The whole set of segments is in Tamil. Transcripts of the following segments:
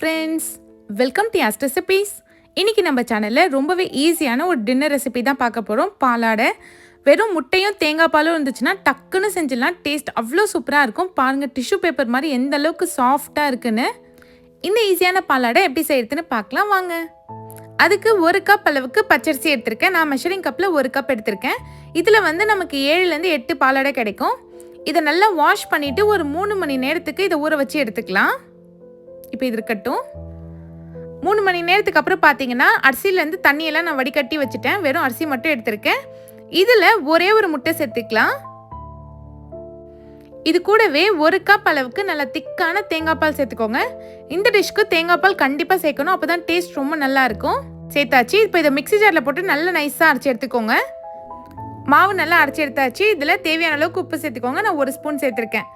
ஃப்ரெண்ட்ஸ் வெல்கம் டு ஆஸ்ட் ரெசிபீஸ் இன்றைக்கி நம்ம சேனலில் ரொம்பவே ஈஸியான ஒரு டின்னர் ரெசிபி தான் பார்க்க போகிறோம் பாலாடை. வெறும் முட்டையும் தேங்காய் பாலும் இருந்துச்சுன்னா டக்குன்னு செஞ்சிடலாம். டேஸ்ட் அவ்வளோ சூப்பராக இருக்கும். பாருங்கள் டிஷ்யூ பேப்பர் மாதிரி எந்த அளவுக்கு சாஃப்டாக இருக்குன்னு. இந்த ஈஸியான பாலாடை எப்படி செய்யறதுன்னு பார்க்கலாம் வாங்க. அதுக்கு ஒரு கப் அளவுக்கு பச்சரிசி எடுத்திருக்கேன். நான் மெஷரிங் கப்பில் ஒரு கப் எடுத்திருக்கேன். இதில் வந்து நமக்கு ஏழுலேருந்து எட்டு பாலாடை கிடைக்கும். இதை நல்லா வாஷ் பண்ணிவிட்டு ஒரு மூணு மணி நேரத்துக்கு இதை ஊற வச்சு எடுத்துக்கலாம். இப்போ இது இருக்கட்டும். மூணு மணி நேரத்துக்கு அப்புறம் பார்த்தீங்கன்னா அரிசியிலேருந்து தண்ணியெல்லாம் நான் வடிகட்டி வச்சுட்டேன். வெறும் அரிசி மட்டும் எடுத்திருக்கேன். இதில் ஒரே ஒரு முட்டை சேர்த்துக்கலாம். இது கூடவே ஒரு கப் அளவுக்கு நல்ல திக்கான தேங்காய் பால் சேர்த்துக்கோங்க. இந்த டிஷ்க்கு தேங்காய் பால் கண்டிப்பாக சேர்க்கணும். அப்போ தான் டேஸ்ட் ரொம்ப நல்லா இருக்கும். சேர்த்தாச்சு. இப்போ இதை மிக்ஸி ஜாரில் போட்டு நல்லா நைஸாக அரைச்சி எடுத்துக்கோங்க. மாவு நல்லா அரைச்சி எடுத்தாச்சு. இதில் தேவையான அளவுக்கு உப்பு சேர்த்துக்கோங்க. நான் ஒரு ஸ்பூன் சேர்த்துருக்கேன்.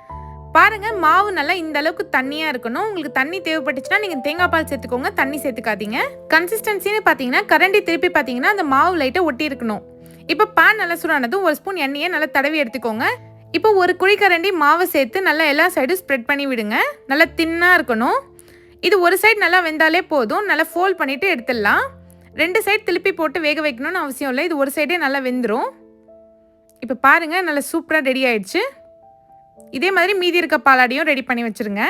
பாருங்க மாவு நல்லா இந்த அளவுக்கு தண்ணியாக இருக்கணும். உங்களுக்கு தண்ணி தேவைப்பட்டுச்சுன்னா நீங்கள் தேங்காய் பால் சேர்த்துக்கோங்க தண்ணி சேர்த்துக்காதீங்க. கன்சிஸ்டன்சின்னு பார்த்தீங்கன்னா கரண்டி திருப்பி பார்த்தீங்கன்னா அந்த மாவு லைட்டாக ஒட்டி இருக்கணும். இப்போ பான் நல்லா சூடானதும் ஒரு ஸ்பூன் எண்ணெயை நல்லா தடவி எடுத்துக்கோங்க. இப்போ ஒரு குழிக்கரண்டி மாவை சேர்த்து நல்லா எல்லா சைடும் ஸ்ப்ரெட் பண்ணி விடுங்க. நல்லா தின்னாக இருக்கணும். இது ஒரு சைடு நல்லா வெந்தாலே போதும். நல்லா ஃபோல்ட் பண்ணிவிட்டு எடுத்துடலாம். ரெண்டு சைடு திருப்பி போட்டு வேக வைக்கணும்னு அவசியம் இல்லை. இது ஒரு சைடே நல்லா வெந்துடும் இப்போ பாருங்கள் நல்லா சூப்பராக ரெடி ஆயிடுச்சு. இதே மாதிரி மீதி இருக்க பாலாடையும் ரெடி பண்ணி வச்சுருங்க.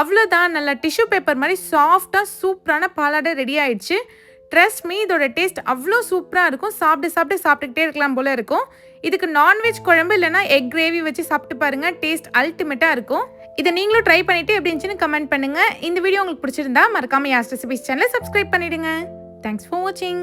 அவ்வளோதான் நல்லா டிஷ்யூ பேப்பர் மாதிரி சாஃப்டாக சூப்பரான பாலாடை ரெடி ஆயிடுச்சு. ட்ரெஸ் மீ இதோட டேஸ்ட் அவ்வளோ சூப்பராக இருக்கும். சாப்பிட்டு சாப்பிட்டு சாப்பிட்டுக்கிட்டே இருக்கலாம் போல் இருக்கும். இதுக்கு நான்வெஜ் குழம்பு இல்லைனா எக் கிரேவி வச்சு சாப்பிட்டு பாருங்கள் டேஸ்ட் அல்டிமேட்டாக இருக்கும். இதை நீங்களும் ட்ரை பண்ணிவிட்டு எப்படி இருந்துச்சுன்னு கமெண்ட் பண்ணுங்கள் இந்த வீடியோ உங்களுக்கு பிடிச்சிருந்தா மறக்காமல் யாஸ் ரெசிபிஸ் சேனலை சப்ஸ்கிரைப் பண்ணிவிடுங்க தேங்க்ஸ் ஃபார் வாட்சிங்